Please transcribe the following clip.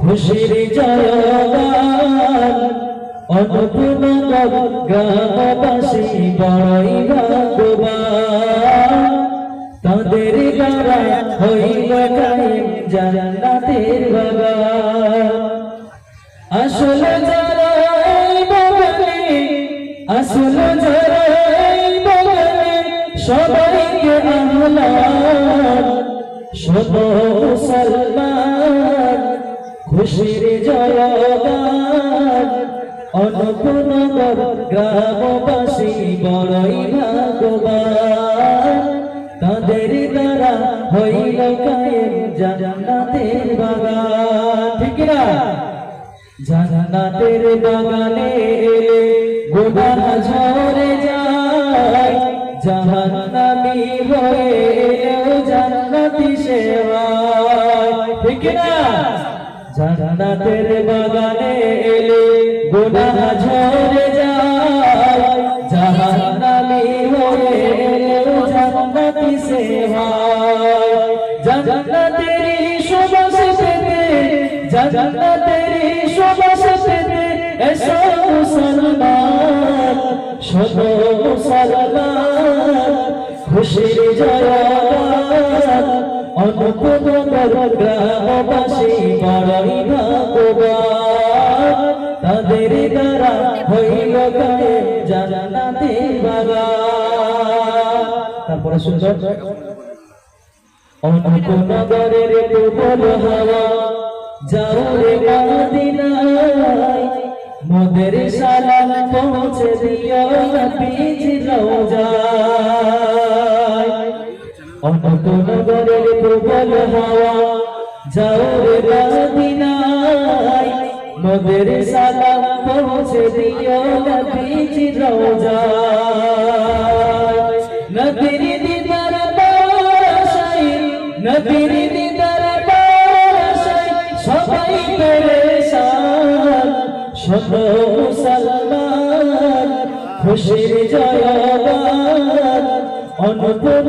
খুশির জয়গান গ্রামবাসী বড়ই ভাগ্যবান। তাদের দ্বারা হইল কায়েম জান্নাতের বাগান। আসলে যারা আসলে সবাইকে আহ্লাদ শত মুসলমান, খুশির জয়গান অনুপূর্ণ গ্রামবাসী বড়ই ভাগ্যবান। তাদের দ্বারা হইল কায়েম জান্নাতের বাগান। ঠিক না জান্নাতের বাগানে এলে গোদান ঠিক না জান্নাতের বাগানে এলে গোদান ঝরে যায়। জাহান্নামী অনুপূর্ণ গ্রামবাসী বড়ই ভাগ্যবান তাদের দ্বারা হইল গায়ে জান্নাতে বাগান তারপরে সুন্দর অনুপনগরের প্রবল হাওয়া যাও রে মদিনায় মোদের সালাম পৌঁছে দিও নবীজ রওজায় অনুপনগরের প্রবল হাওয়া, যাও রে মদিনায় মোদের সালাম পৌঁছে দিও নবীজ রওজায় নবীর দিদার বাসাই নবীর দিদার বাসাই সবাই পেরেশান শত মুসলমান খুশির জয়গান, অনুপম